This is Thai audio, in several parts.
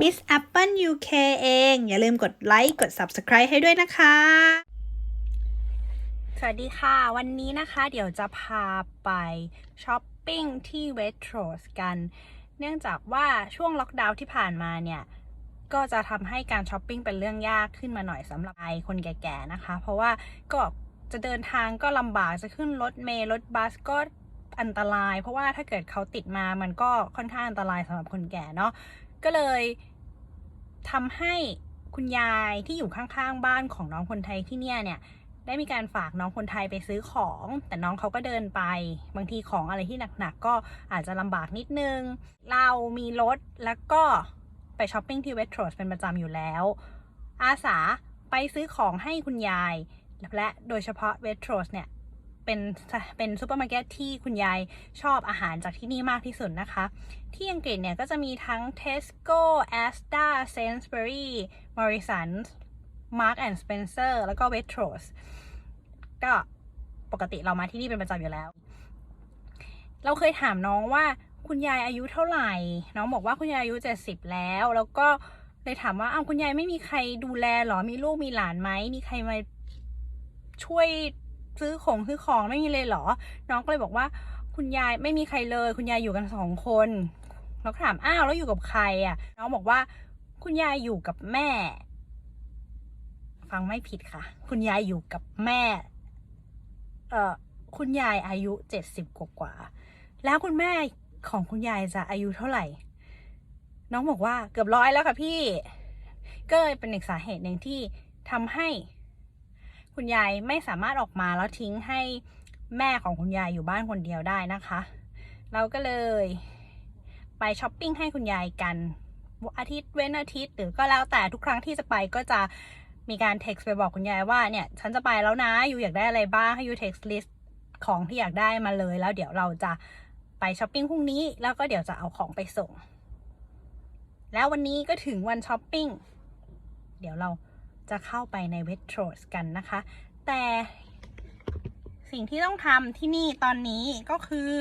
Miss Apple UK เอง อย่าลืมกดไลค์กด Subscribe ให้ด้วยนะคะ สวัสดีค่ะ วันนี้นะคะเดี๋ยวจะพาไปช้อปปิ้งที่ w a i t r o s กัน เนื่องจากว่าช่วงล็อกดาวน์ที่ผ่านมาเนี่ย ก็จะทำให้การช้อปปิ้งเป็นเรื่องยากขึ้นมาหน่อยสำหรับไอคนแก่ๆนะคะ เพราะว่าก็จะเดินทางก็ลำบากจะขึ้นรถเมล์รถบัสก็อันตราย เพราะว่าถ้าเกิดเขาติดมามันก็ค่อนข้างอันตรายสำหรับคนแก่เนาะก็เลย ทำให้คุณยายที่อยู่ข้างๆบ้านของน้องคนไทยที่เนี่ยเนี่ยได้มีการฝากน้องคนไทยไปซื้อของ แต่น้องเขาก็เดินไป บางทีของอะไรที่หนักๆก็อาจจะลำบากนิดนึง เรามีรถแล้วก็ไปช้อปปิ้งที่เวสทรอสเป็นประจำอยู่แล้ว อาสาไปซื้อของให้คุณยาย และโดยเฉพาะเวสทรอสเนี่ย เป็นเป็นซูเปอร์มาร์เก็ตที่คุณยายชอบอาหารจากที่นี่มากที่สุดนะคะ ที่อังกฤษเนี่ยก็จะมีทั้ง Tesco, Asda, Sainsbury, Morrisons, Mark and Spencer แล้วก็ Waitrose ก็ปกติเรามาที่นี่เป็นประจำอยู่แล้ว เราเคยถามน้องว่าคุณยายอายุเท่าไหร่ น้องบอกว่าคุณยายอายุเจ็ดสิบแล้ว แล้วก็เลยถามว่าอ้าวคุณยายไม่มีใครดูแลหรอ มีลูกมีหลานไหม มีใครมาช่วย ซื้อของซื้อของไม่มีเลยเหรอ น้องก็เลยบอกว่า คุณยายไม่มีใครเลย คุณยายอยู่กันสองคนเราถามอ้าวแล้วอยู่กับใครอะ น้องบอกว่า คุณยายอยู่กับแม่ ฟังไม่ผิดค่ะ คุณยายอยู่กับแม่ เอ่อคุณยายอายุเจ็ดสิบกว่าแล้วคุณแม่ของคุณยายจะอายุเท่าไหร่ น้องบอกว่าเกือบร้อยแล้วค่ะพี่ ก็เลยเป็นอีกสาเหตุหนึ่งที่ทำให้ คุณยายไม่สามารถออกมาแล้วทิ้งให้แม่ของคุณยายอยู่บ้านคนเดียวได้นะคะ เราก็เลยไปช้อปปิ้งให้คุณยายกันอาทิตย์เว้นอาทิตย์หรือก็แล้วแต่ทุกครั้งที่จะไปก็จะมีการเท็กซ์ไปบอกคุณยายว่าเนี่ยฉันจะไปแล้วนะอยู่อยากได้อะไรบ้างให้ยูเท็กซ์ลิสต์ของที่อยากได้มาเลยแล้วเดี๋ยวเราจะไปช้อปปิ้งพรุ่งนี้แล้วก็เดี๋ยวจะเอาของไปส่ง แล้ววันนี้ก็ถึงวันช้อปปิ้งเดี๋ยวเรา จะเข้าไปในเวทโทรสกันนะคะ แต่สิ่งที่ต้องทำที่นี่ตอนนี้ก็คือ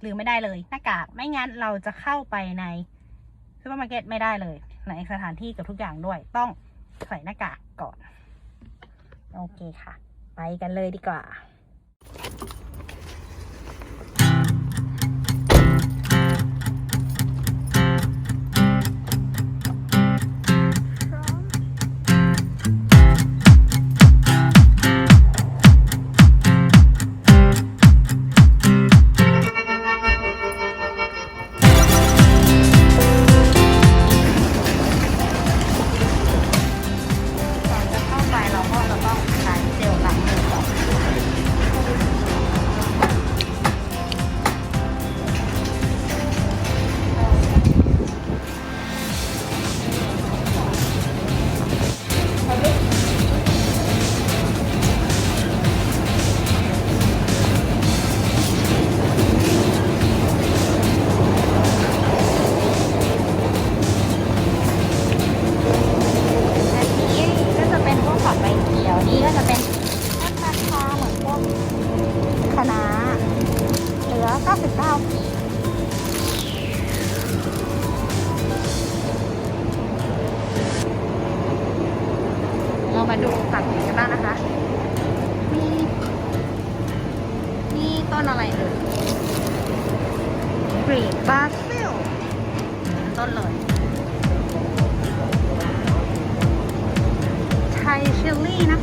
หรือไม่ได้เลยหน้ากากไม่งั้นเราจะเข้าไปในซูเปอร์มาร์เก็ตไม่ได้เลยในสถานที่กับทุกอย่างด้วยต้องใส่หน้ากากก่อน โอเคค่ะ ไปกันเลยดีกว่า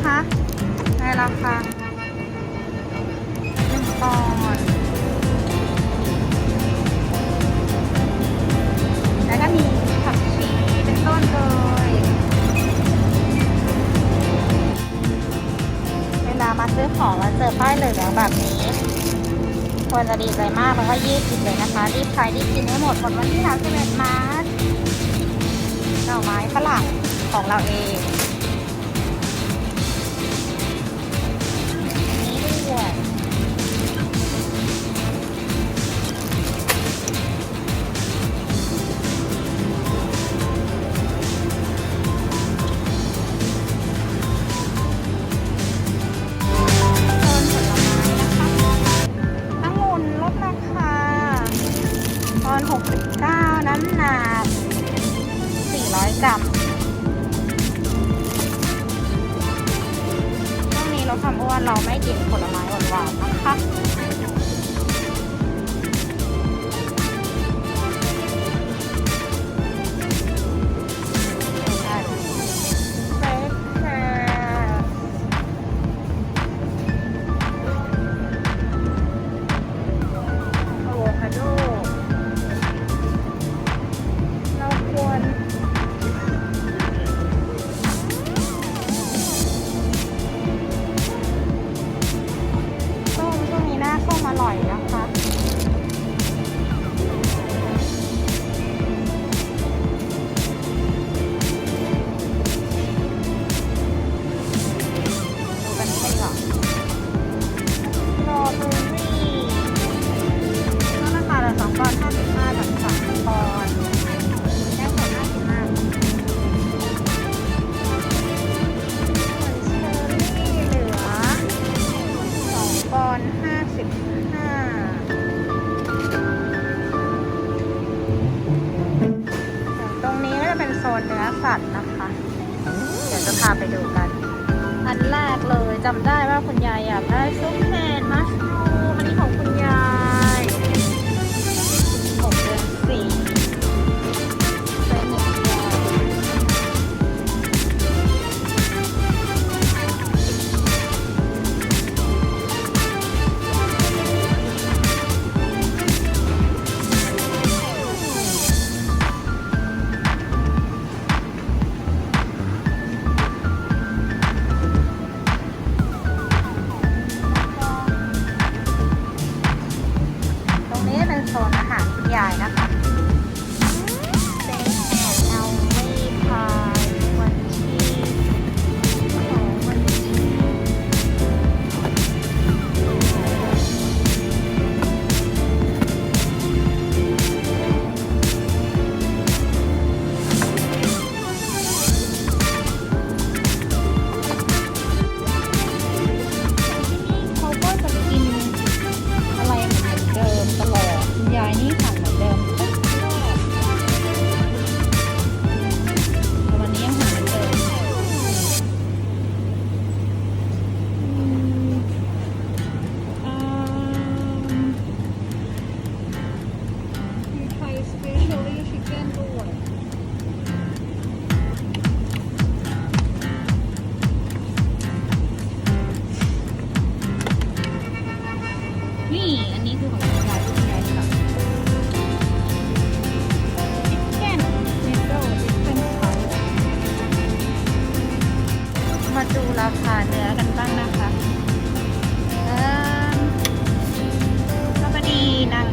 นะคะ ในราคาหนึ่งปอนด์แล้วก็มีผักชีเป็นต้นเลยเวลามาซื้อของแล้วเจอป้ายเหลืองแบบนี้ควรจะดีใจมากเพราะว่ายี่สิบเลยนะคะ รีบใช้รีบกินให้หมดหมดวันที่31มาร์ชหน่อไม้ฝรั่งของเราเอง อน 69นั้นหนัก 400 กรัมช่วงนี้ลดความอ้วนเราไม่กินผลไม้หวานๆนะคะ จะพาไปดูกัน อันแรกเลยจำได้ว่าคุณยายอยากได้ซุป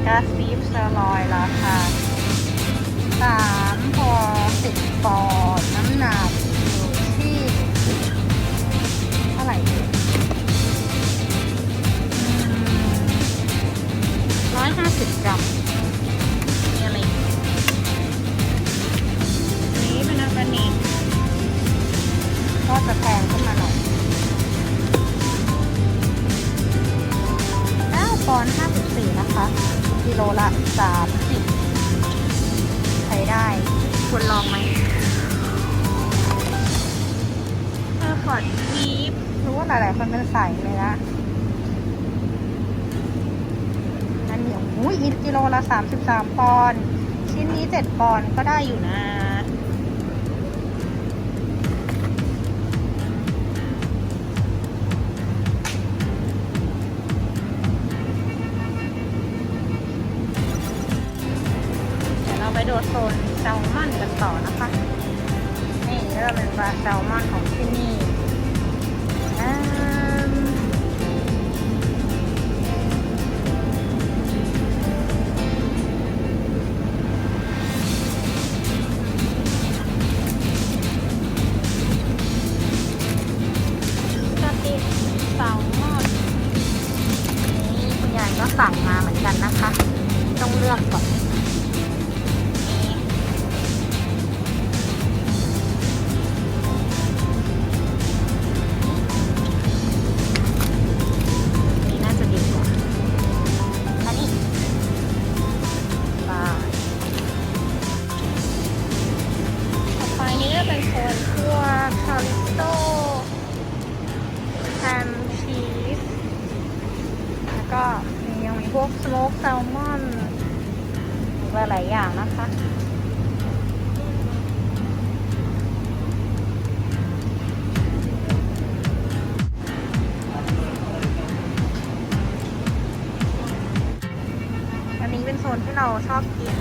นางกาซีฟเซอร์ลอยราคาสามพอสิบปอนด์น้ำหนักอยู่ที่เท่าไหร่ดีร้อยห้าสิบกรัมมีอะไรอีกอันนี้เป็นออร์แกนิ โลละสามสิบใช้ได้ควรลองไหมเออพอดทีฟรู้ว่าหลาย ๆ คนเป็นสายเนื้ออันนี้โอ้ยกิโลละสามสิบสามปอนด์ชิ้นนี้เจ็ดปอนด์ก็ได้อยู่นะ ดูโซนแซลมอนกันต่อนะคะ นี่ก็เป็นปลาแซลมอนของที่นี่ เราชอบกิน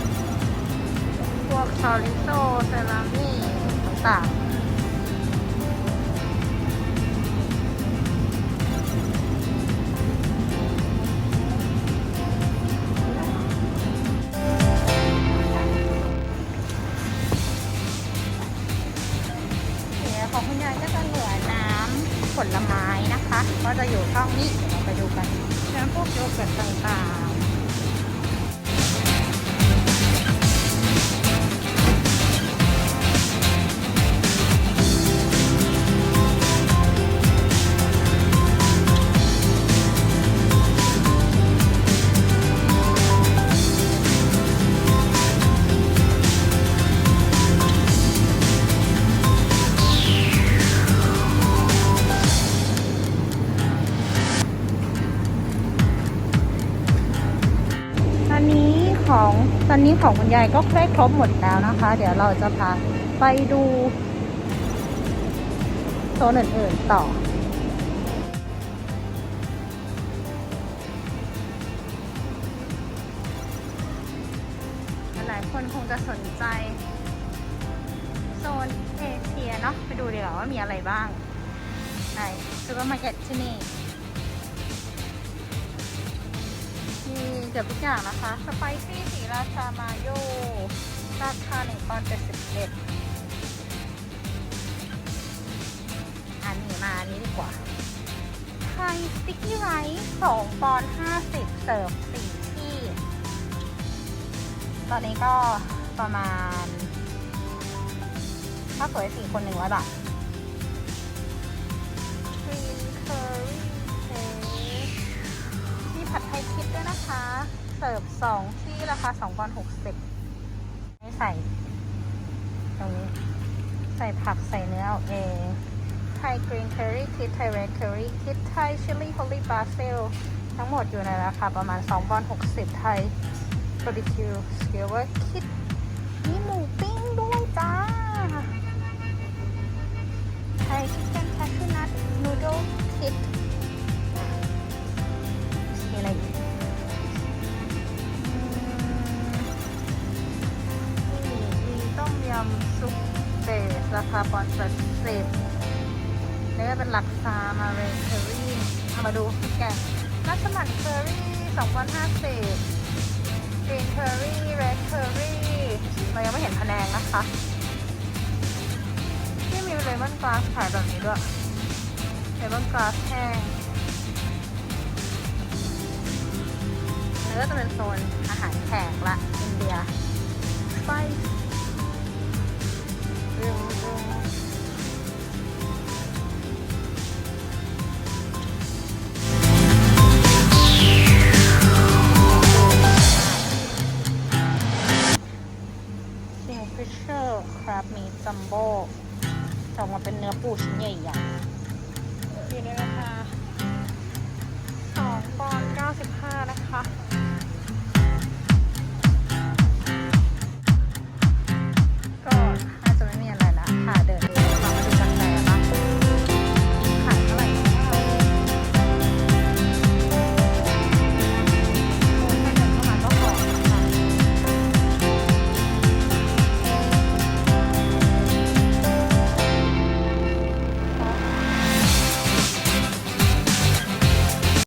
พวกชอริโซเซรามิต่างๆของคุณยายก็จะเหลือน้ำผลไม้นะคะ ก็จะอยู่ช่องนี้เดี๋ยวเราไปดูกันน้ำพวกโยเกิร์ตต่างๆ อนนี้ของคุณยายก็ใกล้ครบหมดแล้วนะคะ เดี๋ยวเราจะพาไปดูโซนอื่นๆต่อ หลายคนคงจะสนใจ โซนเอเชียเนาะไปดูดีกว่าว่ามีอะไรบ้างในซูเปอร์มาร์เก็ตที่นี่ มีเกือบทุกอย่างนะคะ สไปซี่สีราชามาโย ราคาหนึ่งปอนด์เจ็ดสิบเอ็ดอันนี้มาอันนี้ดีกว่า ไทยสติ๊กกี้ไรซ์สองปอนด์ห้าสิบเสิร์ฟสี่ที่ ตอนนี้ก็ประมาณ ถ้าสวยสี่คนหนึ่งร้อยบาท Green Curry Paste ไทยคิดด้วยนะคะ เสิร์ฟสองที่ราคาสองปอนหกสิบไม่ใส่ ตรงนี้ ใส่ผักใส่เนื้อเอาเองไทยกรีนเคอรี่คิดไทยเรดเคอรี่คิดไทยชิลลี่ฮอลลี่บาซิลทั้งหมดอยู่ในราคาประมาณ2ปอนด์60 ไทยบาร์บีคิวสเกลว่าคิดมีหมูปิ้งด้วยจ้า ไทยชิคเก้นแคชชูนัทนูโดคิด ราคาปอนด์แปดสิบนี่ก็เป็นหลักซามาเรนเคอรี่เอามาดูแกะมัสมันเคอรี่สองปอนห้าสิบกรีนเคอรี่เรดเคอรี่เรายังไม่เห็นพะแนงนะคะที่มีเลมอนกราสขายแบบนี้ด้วยเลมอนกราสแห้งแล้วก็จะเป็นโซนอาหารแขกละอินเดียไป